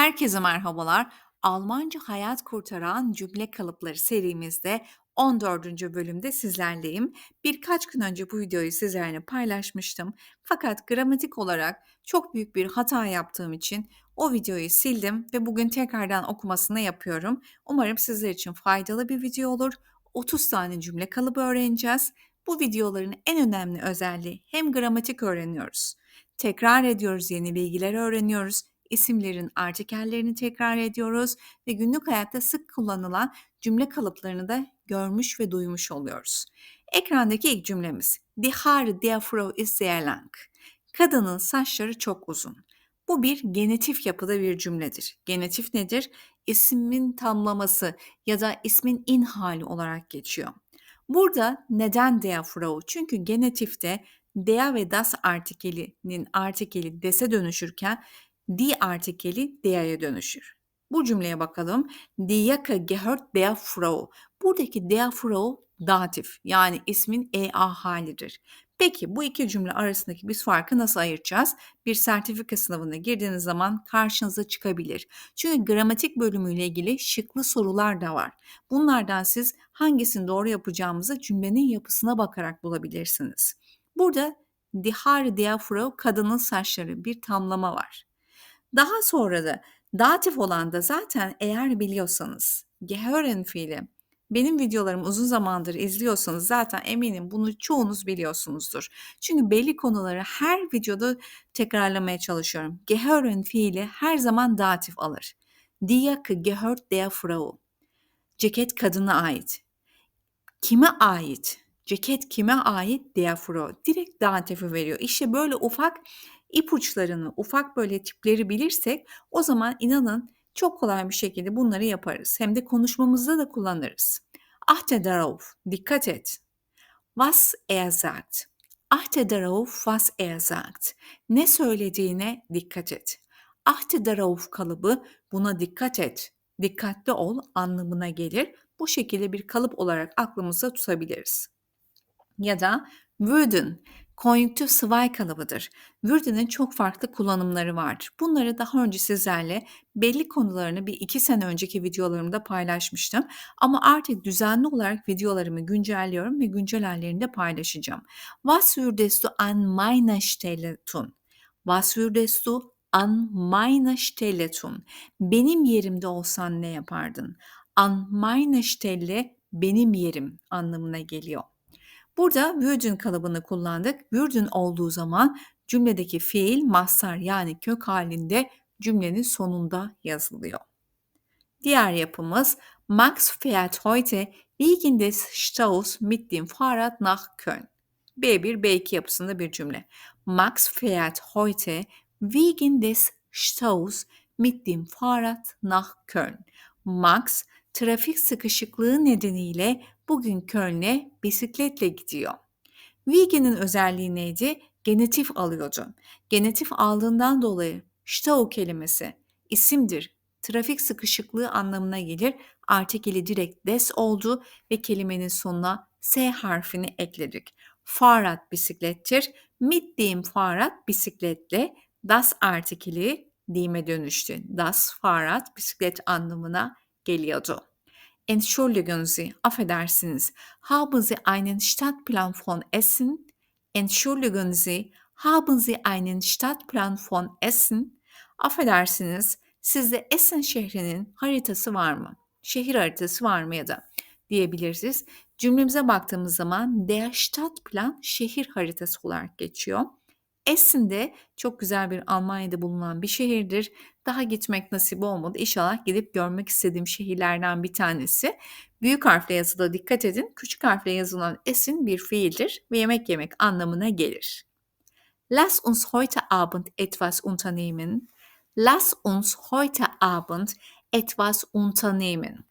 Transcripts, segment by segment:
Herkese merhabalar. Almanca hayat kurtaran cümle kalıpları serimizde 14. bölümde sizlerleyim. Birkaç gün önce bu videoyu sizlerle paylaşmıştım. Fakat gramatik olarak çok büyük bir hata yaptığım için o videoyu sildim ve bugün tekrardan okumasını yapıyorum. Umarım sizler için faydalı bir video olur. 30 tane cümle kalıbı öğreneceğiz. Bu videoların en önemli özelliği hem gramatik öğreniyoruz, tekrar ediyoruz, yeni bilgiler öğreniyoruz isimlerin artikellerini tekrar ediyoruz ve günlük hayatta sık kullanılan cümle kalıplarını da görmüş ve duymuş oluyoruz. Ekrandaki ilk cümlemiz Die Haare der Frau ist sehr lang. Kadının saçları çok uzun. Bu bir genetif yapıda bir cümledir. Genetif nedir? İsmin tamlaması ya da ismin in hali olarak geçiyor. Burada neden der Frau? Çünkü genetifte der ve das artikelinin artikeli des'e dönüşürken die artikeli der'e dönüşür. Bu cümleye bakalım. Die Jacke gehört der Frau. Buradaki der Frau datif yani ismin EA halidir. Peki bu iki cümle arasındaki biz farkı nasıl ayıracağız? Bir sertifika sınavına girdiğiniz zaman karşınıza çıkabilir. Çünkü gramatik bölümüyle ilgili şıklı sorular da var. Bunlardan siz hangisini doğru yapacağımızı cümlenin yapısına bakarak bulabilirsiniz. Burada der Frau kadının saçları bir tamlama var. Daha sonra da datif olan da zaten eğer biliyorsanız gehören fiili benim videolarımı uzun zamandır izliyorsanız zaten eminim bunu çoğunuz biliyorsunuzdur. Çünkü belli konuları her videoda tekrarlamaya çalışıyorum. Gehören fiili her zaman datif alır. Die Jacke gehört der Frau. Ceket kadına ait. Kime ait? Ceket kime ait? Der Frau. Direkt datifi veriyor. İşte böyle ufak ipuçlarını, ufak böyle tipleri bilirsek o zaman inanın çok kolay bir şekilde bunları yaparız. Hem de konuşmamızda da kullanırız. Achte darauf, dikkat et. Was er sagt. Achte darauf, was er sagt. Ne söylediğine dikkat et. Achte darauf kalıbı buna dikkat et, dikkatli ol anlamına gelir. Bu şekilde bir kalıp olarak aklımızda tutabiliriz. Ya da würden konjüktür sıvay kalıbıdır. Würden'in çok farklı kullanımları var. Bunları daha önce sizlerle belli konularını bir iki sene önceki videolarımda paylaşmıştım. Ama artık düzenli olarak videolarımı güncelliyorum ve güncel hallerini de paylaşacağım. Was würdest du an meiner Stelle tun? Was würdest du an meiner Stelle tun? Benim yerimde olsan ne yapardın? An meiner Stelle benim yerim anlamına geliyor. Burada würden kalıbını kullandık. Würden olduğu zaman cümledeki fiil mastar yani kök halinde cümlenin sonunda yazılıyor. Diğer yapımız Max fährt heute wegen des Staus mit dem Fahrrad nach Köln. B1, B2 yapısında bir cümle. Max fährt heute wegen des Staus mit dem Fahrrad nach Köln. Max trafik sıkışıklığı nedeniyle bugün Köln'e bisikletle gidiyor. Wiegen'in özelliği neydi? Genetif alıyordu. Genetif aldığından dolayı Stau kelimesi isimdir. Trafik sıkışıklığı anlamına gelir. Artikeli direkt des oldu ve kelimenin sonuna S harfini ekledik. Fahrrad bisiklettir. Mit dem Fahrrad bisikletle das artikeli dime dönüştü. Das Fahrrad bisiklet anlamına geliyordu. Entschuldigen Sie, affedersiniz. Haben Sie einen Stadtplan von Essen? Entschuldigen Sie, haben Sie einen Stadtplan von Essen? Affedersiniz, sizde Essen şehrinin haritası var mı? Şehir haritası var mı ya da diyebiliriz. Cümlemize baktığımız zaman der Stadtplan şehir haritası olarak geçiyor. Essen de çok güzel bir Almanya'da bulunan bir şehirdir. Daha gitmek nasip olmadı. İnşallah gidip görmek istediğim şehirlerden bir tanesi. Büyük harfle yazılı dikkat edin. Küçük harfle yazılan Essen bir fiildir ve yemek yemek anlamına gelir. Lass uns heute Abend etwas unternehmen. Lass uns heute Abend etwas unternehmen.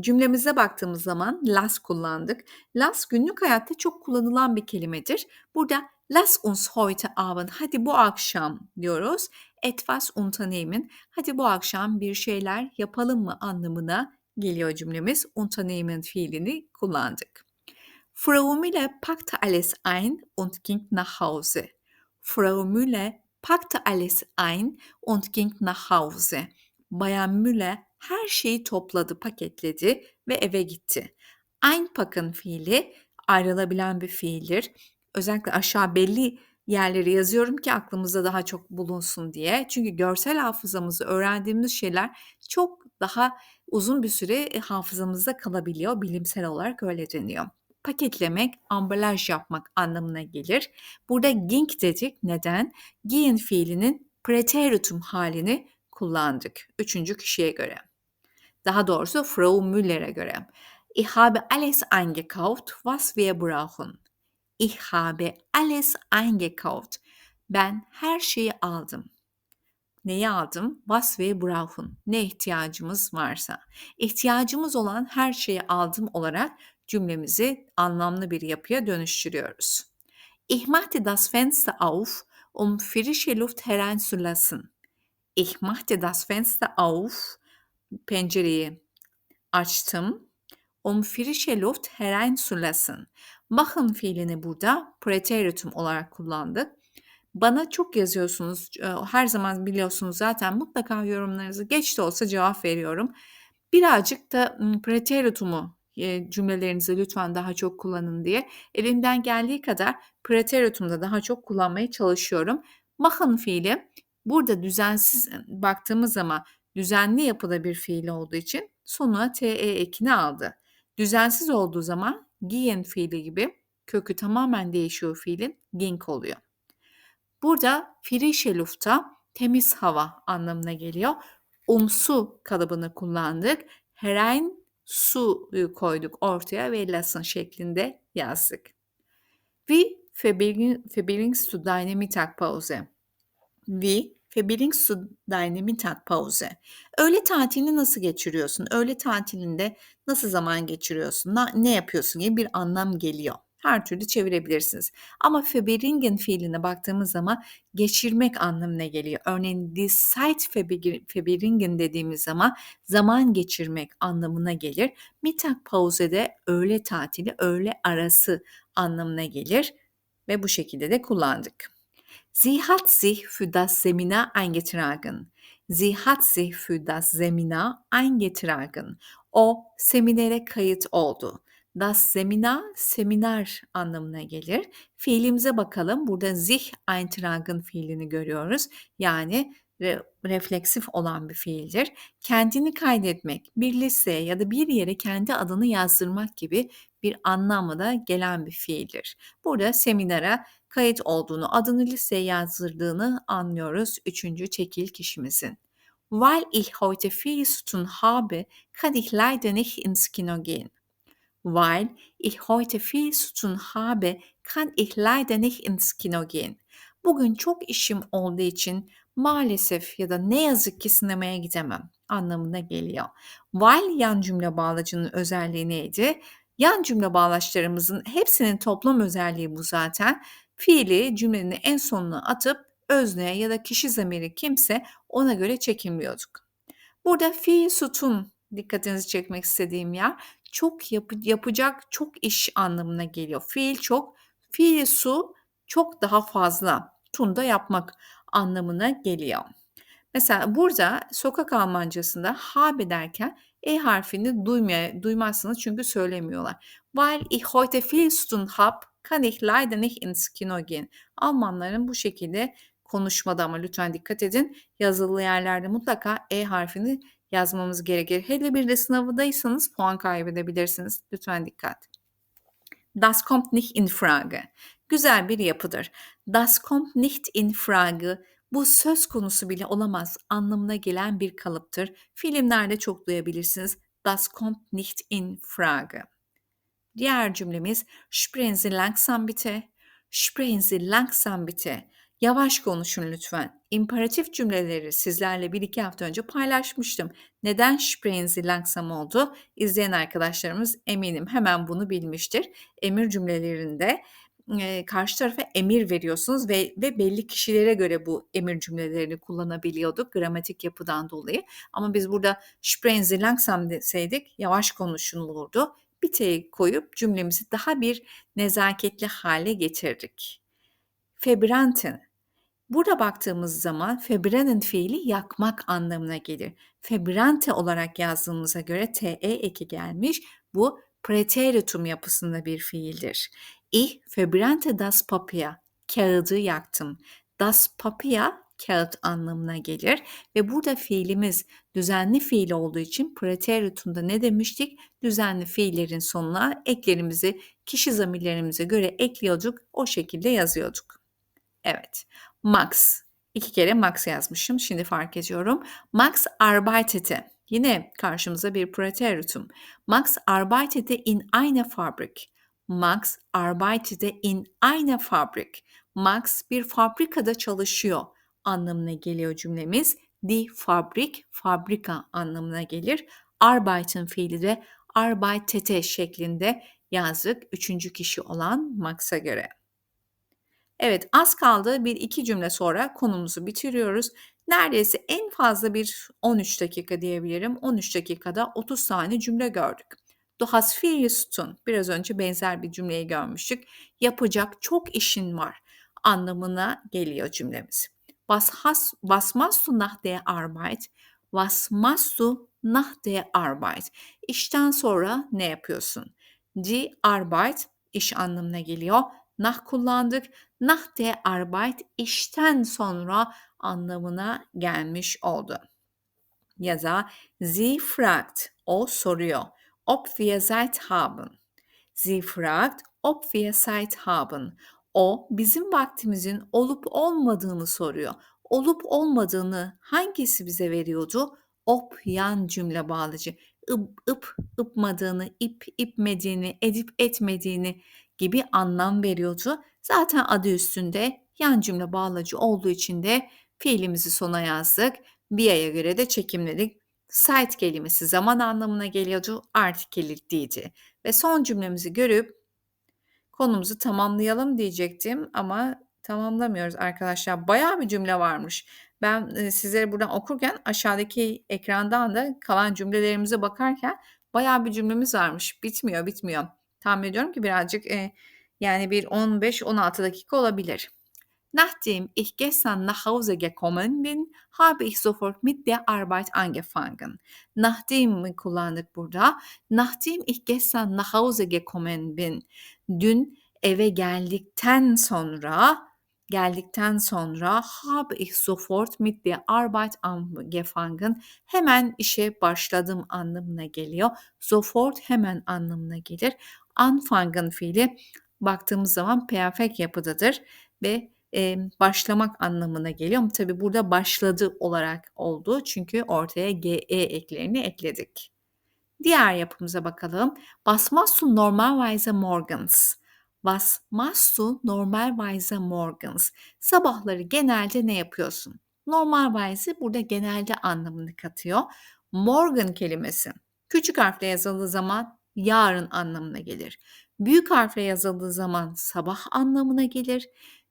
Cümlemize baktığımız zaman las kullandık. Las günlük hayatta çok kullanılan bir kelimedir. Burada Lass uns heute Abend, hadi bu akşam diyoruz. Etwas unternehmen, hadi bu akşam bir şeyler yapalım mı anlamına geliyor cümlemiz. Unternehmen fiilini kullandık. Frau Müller packte alles ein und ging nach Hause. Frau Müller packte alles ein und ging nach Hause. Bayan Müller her şeyi topladı, paketledi ve eve gitti. Einpacken fiili ayrılabilen bir fiildir. Özellikle aşağı belli yerleri yazıyorum ki aklımızda daha çok bulunsun diye. Çünkü görsel hafızamızı öğrendiğimiz şeyler çok daha uzun bir süre e, hafızamızda kalabiliyor. Bilimsel olarak öyle deniyor. Paketlemek, ambalaj yapmak anlamına gelir. Burada ging dedik. Neden? Gehen fiilinin preteritum halini kullandık. Üçüncü kişiye göre. Daha doğrusu Frau Müller'e göre. Ich habe alles eingekauft, was wir brauchen. Ich habe alles eingekauft. Ben her şeyi aldım. Neyi aldım? Was wir brauchen. Ne ihtiyacımız varsa. İhtiyacımız olan her şeyi aldım olarak cümlemizi anlamlı bir yapıya dönüştürüyoruz. Ich machte das Fenster auf, um frische Luft hereinzulassen. Ich machte das Fenster auf, pencereyi açtım. Um frische Luft hereinzulassen. Machen fiilini burada preteritum olarak kullandık. Bana çok yazıyorsunuz. Her zaman biliyorsunuz zaten mutlaka yorumlarınızı geç de olsa cevap veriyorum. Birazcık da preteritumu cümlelerinizi lütfen daha çok kullanın diye elimden geldiği kadar preteritumda daha çok kullanmaya çalışıyorum. Machen fiili burada düzensiz baktığımız zaman düzenli yapıda bir fiil olduğu için sonuna te ekini aldı. Düzensiz olduğu zaman gehen fiili gibi kökü tamamen değişiyor fiilin ging oluyor. Burada frische Luft'a temiz hava anlamına geliyor. Umsu kalıbını kullandık. Herein suyu koyduk ortaya ve lassen şeklinde yazdık. Wie verbringst du deine Mittagpause? Wie verbringst du deine Mittagpause? Öğle tatilini nasıl geçiriyorsun? Öğle tatilinde nasıl zaman geçiriyorsun? Ne yapıyorsun gibi bir anlam geliyor her türlü çevirebilirsiniz. Ama verbringen fiiline baktığımız zaman geçirmek anlamına geliyor. Örneğin die Zeit dediğimiz zaman zaman geçirmek anlamına gelir. Mittagpause de öğle tatili, öğle arası anlamına gelir ve bu şekilde de kullandık. Sie hat sich für das Seminar eingetragen. Sie hat sich für das Seminar eingetragen. O seminere kayıt oldu. Das Seminar, seminer anlamına gelir. Fiilimize bakalım. Burada sich eintragen fiilini görüyoruz. Yani re, refleksif olan bir fiildir. Kendini kaydetmek, bir listeye ya da bir yere kendi adını yazdırmak gibi bir anlamı da gelen bir fiildir. Burada seminara kayıt olduğunu, adını listeye yazdırdığını anlıyoruz üçüncü çekil kişimizin. Weil ich heute viel zu tun habe, kann ich leider nicht ins Kino gehen. Weil ich heute viel zu tun habe, kann ich leider nicht ins Kino gehen. Bugün çok işim olduğu için maalesef ya da ne yazık ki sinemaya gidemem anlamına geliyor. While yan cümle bağlacının özelliği neydi? Yan cümle bağlaçlarımızın hepsinin toplam özelliği bu zaten. Fiili cümlenin en sonuna atıp özne ya da kişi zamiri kimse ona göre çekilmiyorduk. Burada fiil sütun dikkatinizi çekmek istediğim yer çok yapı, yapacak çok iş anlamına geliyor. Fiil çok, fiil su çok daha fazla. Tunda yapmak anlamına geliyor. Mesela burada sokak Almancasında habe derken e harfini duymaya, duymazsınız çünkü söylemiyorlar. Weil ich heute viel zu hab, kann ich leider nicht ins Kino gehen. Almanların bu şekilde konuşmada ama lütfen dikkat edin. Yazılı yerlerde mutlaka e harfini yazmamız gerekir. Hele bir de sınavdaysanız puan kaybedebilirsiniz. Lütfen dikkat. Das kommt nicht in Frage. Güzel bir yapıdır. Das kommt nicht in Frage bu söz konusu bile olamaz anlamına gelen bir kalıptır. Filmlerde çok duyabilirsiniz. Das kommt nicht in Frage. Diğer cümlemiz Sprechen Sie langsam bitte. Sprechen Sie langsam bitte. Yavaş konuşun lütfen. İmperatif cümleleri sizlerle bir iki hafta önce paylaşmıştım. Neden Sprechen langsam oldu? İzleyen arkadaşlarımız eminim hemen bunu bilmiştir. Emir cümlelerinde karşı tarafa emir veriyorsunuz ve, ve belli kişilere göre bu emir cümlelerini kullanabiliyorduk gramatik yapıdan dolayı. Ama biz burada sprechen Sie langsam deseydik yavaş konuşulurdu. Bir T koyup cümlemizi daha bir nezaketli hale getirdik. Febranten Burada baktığımız zaman verbrennen fiili yakmak anlamına gelir. Verbrannte olarak yazdığımıza göre te eki gelmiş. Bu preteritum yapısında bir fiildir. Ich verbrannte das Papier. Kağıdı yaktım. Das Papier kağıt anlamına gelir ve burada fiilimiz düzenli fiil olduğu için preteritumda ne demiştik? Düzenli fiillerin sonuna eklerimizi kişi zamirlerimize göre ekliyorduk, o şekilde yazıyorduk. Evet. Max. İki kere Max yazmışım. Şimdi fark ediyorum. Max arbeitete. Yine karşımıza bir preteritum. Max arbeitete in einer Fabrik. Max arbeitete in einer Fabrik. Max bir fabrikada çalışıyor anlamına geliyor cümlemiz. Die Fabrik, fabrika anlamına gelir. Arbeiten fiili de arbeitete şeklinde yazdık. Üçüncü kişi olan Max'a göre. Evet az kaldı. Bir iki cümle sonra konumuzu bitiriyoruz. Neredeyse en fazla bir 13 dakika diyebilirim. 13 dakikada 30 tane cümle gördük. Tun. Biraz önce benzer bir cümleyi görmüştük. Yapacak çok işin var anlamına geliyor cümlemiz. Was, hast, was machst du nach der Arbeit? Was machst du nach der Arbeit? İşten sonra ne yapıyorsun? Die Arbeit iş anlamına geliyor. Nach kullandık. Nach der Arbeit işten sonra anlamına gelmiş oldu. Ya da sie fragt, o soruyor. Ob wir Zeit haben. Sie fragt, ob wir Zeit haben. O bizim vaktimizin olup olmadığını soruyor. Olup olmadığını hangisi bize veriyordu? Op yan cümle bağlıcı. Ip, ıp, ıpmadığını, ip, ipmediğini, edip etmediğini gibi anlam veriyordu. Zaten adı üstünde yan cümle bağlacı olduğu için de fiilimizi sona yazdık. Bia'ya göre de çekimledik. Site kelimesi zaman anlamına geliyordu. Artikeliydi. Ve son cümlemizi görüp konumuzu tamamlayalım diyecektim ama tamamlamıyoruz arkadaşlar. Bayağı bir cümle varmış. Ben e, sizlere buradan okurken aşağıdaki ekrandan da kalan cümlelerimize bakarken bayağı bir cümlemiz varmış. Bitmiyor, bitmiyor. Tahmin ediyorum ki birazcık e, yani bir 15-16 dakika olabilir. Nachdem ich gestern nach Hause gekommen bin, habe ich sofort mit der Arbeit angefangen. Nachdem kullandık burada. Nachdem ich gestern nach Hause gekommen bin. Dün eve geldikten sonra geldikten sonra habe ich sofort mit der Arbeit angefangen. Hemen işe başladım anlamına geliyor. Sofort hemen anlamına gelir. Anfangen fiili baktığımız zaman perfect yapıdadır ve e, başlamak anlamına geliyor. Ama tabii burada başladı olarak oldu. Çünkü ortaya ge eklerini ekledik. Diğer yapımıza bakalım. Was machst du normalerweise morgens? Was machst du normalerweise morgens? Sabahları genelde ne yapıyorsun? Normalerweise burada genelde anlamını katıyor. Morgan kelimesi küçük harfle yazıldığı zaman yarın anlamına gelir. Büyük harfle yazıldığı zaman sabah anlamına gelir.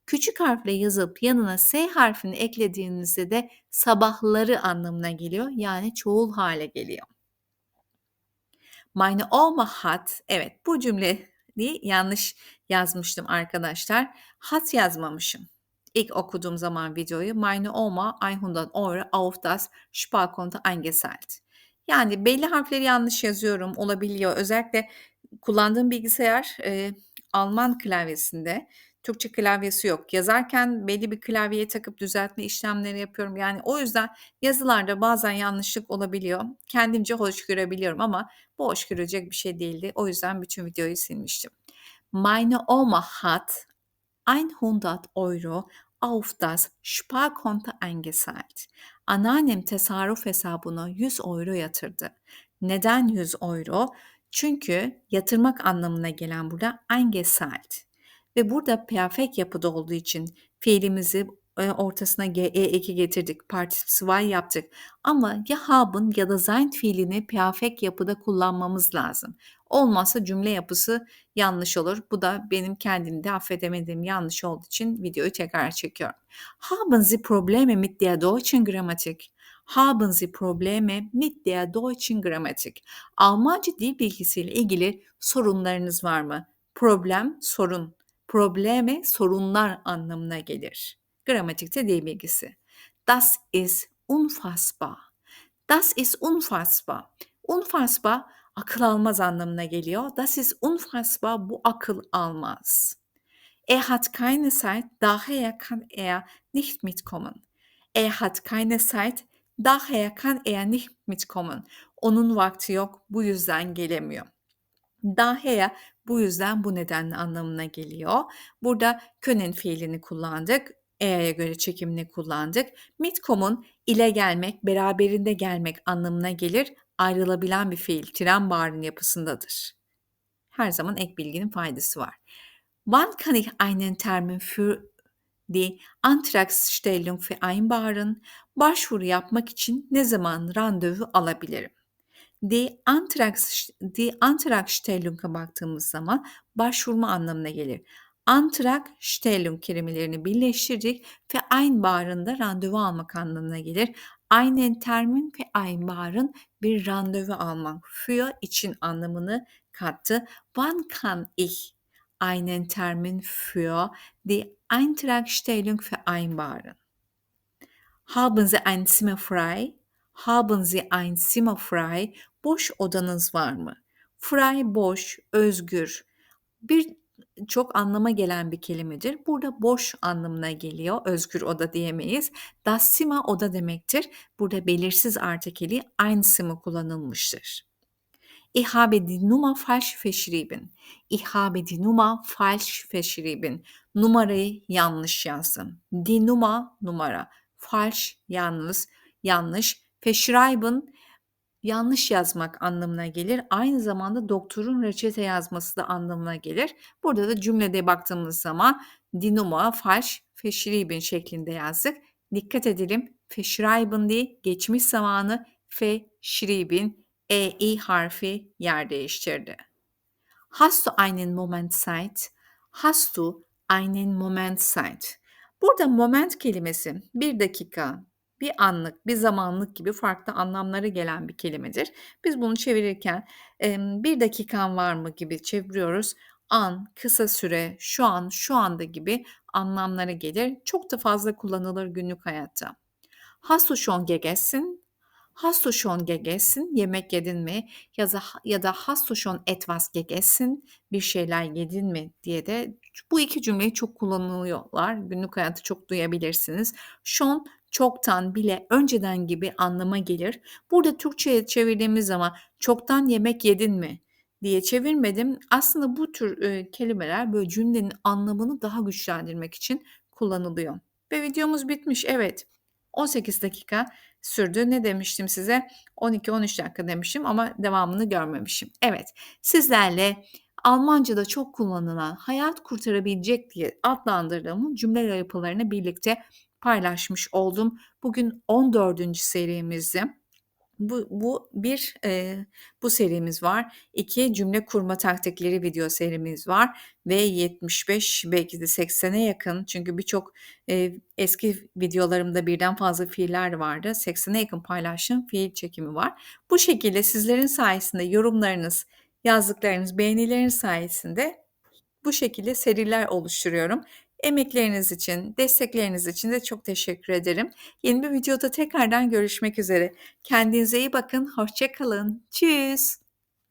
Küçük harfle yazıp yanına S harfini eklediğinizde de sabahları anlamına geliyor. Yani çoğul hale geliyor. Meine Oma hat, evet bu cümleyi yanlış yazmıştım arkadaşlar. Hat yazmamışım. İlk okuduğum zaman videoyu Meine Oma 100 Euro auf das Sparkonto eingezahlt. Yani belli harfleri yanlış yazıyorum olabiliyor. Özellikle kullandığım bilgisayar e, Alman klavyesinde. Türkçe klavyesi yok. Yazarken belli bir klavyeye takıp düzeltme işlemleri yapıyorum. Yani o yüzden yazılarda bazen yanlışlık olabiliyor. Kendimce hoş görebiliyorum ama bu hoş görecek bir şey değildi. O yüzden bütün videoyu silmiştim. Meine Oma hat 100 Euro auf das Sparkonto eingezahlt. Anneannem tasarruf hesabına 100 euro yatırdı. Neden 100 euro? Çünkü yatırmak anlamına gelen burada eingezahlt. Ve burada perfect yapıda olduğu için fiilimizi e, ortasına ge eki getirdik. Participal yaptık. Ama ya haben ya da sein fiilini perfect yapıda kullanmamız lazım. Olmazsa cümle yapısı yanlış olur. Bu da benim kendimde affedemediğim yanlış olduğu için videoyu tekrar çekiyorum. Haben Sie Probleme mit der deutschen Grammatik? Haben Sie Probleme mit der deutschen Grammatik? Almanca dil bilgisiyle ilgili sorunlarınız var mı? Problem, sorun. Probleme, sorunlar anlamına gelir. Gramatikte dil bilgisi. Das ist unfassbar. Das ist unfassbar. Unfassbar akıl almaz anlamına geliyor. Das ist unfassbar bu akıl almaz. Er hat keine Zeit, daher kann er nicht mitkommen. Er hat keine Zeit, daher kann er nicht mitkommen. Onun vakti yok, bu yüzden gelemiyor. Daher bu yüzden bu nedenle anlamına geliyor. Burada können fiilini kullandık. E'ye göre çekimini kullandık. Mitkom'un ile gelmek, beraberinde gelmek anlamına gelir. Ayrılabilen bir fiil. Tren bağrının yapısındadır. Her zaman ek bilginin faydası var. Wann kann ich einen Termin für die Antragstellung vereinbaren? Başvuru yapmak için ne zaman randevu alabilirim? Die, Antrags, die Antragstellung'a baktığımız zaman başvurma anlamına gelir. Antragstellung kelimelerini birleştirdik. Vereinbaren da randevu almak anlamına gelir. Einen Termin vereinbaren bir randevu almak. Für için anlamını kattı. Wann kann ich einen Termin für die Eintragstellung vereinbaren? Haben Sie ein Zimmer frei? Haben Sie ein Zimmer frei? Boş odanız var mı? Frei boş, özgür. Bir çok anlama gelen bir kelimedir. Burada boş anlamına geliyor. Özgür oda diyemeyiz. Das Zimmer oda demektir. Burada belirsiz artikeli ein Zimmer kullanılmıştır. Ich habe die Nummer falsch verschrieben. Ich habe die Nummer falsch verschrieben. Numarayı yanlış yazdım. Die Nummer numara. Falsch yalnız, yanlış. Verschreiben yanlış yazmak anlamına gelir. Aynı zamanda doktorun reçete yazması da anlamına gelir. Burada da cümlede baktığımız zaman Nummer falsch verschrieben şeklinde yazdık. Dikkat edelim. Verschreiben diye geçmiş zamanı verschrieben EI harfi yer değiştirdi. Hast du einen Moment Zeit? Hast du einen Moment Zeit? Burada moment kelimesi bir dakika, bir anlık, bir zamanlık gibi farklı anlamlara gelen bir kelimedir. Biz bunu çevirirken bir dakikan var mı gibi çeviriyoruz. An, kısa süre, şu an, şu anda gibi anlamlara gelir. Çok da fazla kullanılır günlük hayatta. Hast du schon gegessen? Hast du? Yemek yedin mi? Ya da, ya da hast du schon etwas gegessen? Bir şeyler yedin mi? diye de bu iki cümleyi çok kullanılıyorlar. Günlük hayatta çok duyabilirsiniz. Schon çoktan bile önceden gibi anlama gelir. Burada Türkçe'ye çevirdiğimiz zaman çoktan yemek yedin mi? diye çevirmedim. Aslında bu tür e, kelimeler böyle cümlenin anlamını daha güçlendirmek için kullanılıyor. Ve videomuz bitmiş. Evet. 18 dakika sürdü. Ne demiştim size? 12-13 dakika demişim ama devamını görmemişim. Evet, sizlerle Almanca'da çok kullanılan hayat kurtarabilecek diye adlandırdığım cümle yapılarını birlikte paylaşmış oldum. Bugün 14. serimizdi. Bu, bu bir e, bu serimiz var. İki cümle kurma taktikleri video serimiz var ve 75 belki de 80'e yakın çünkü birçok e, eski videolarımda birden fazla fiiller vardı. 80'e yakın paylaşım fiil çekimi var. Bu şekilde sizlerin sayesinde yorumlarınız, yazdıklarınız, beğenileriniz sayesinde bu şekilde seriler oluşturuyorum. Emekleriniz için, destekleriniz için de çok teşekkür ederim. Yeni bir videoda tekrardan görüşmek üzere. Kendinize iyi bakın. Hoşçakalın. Tschüss.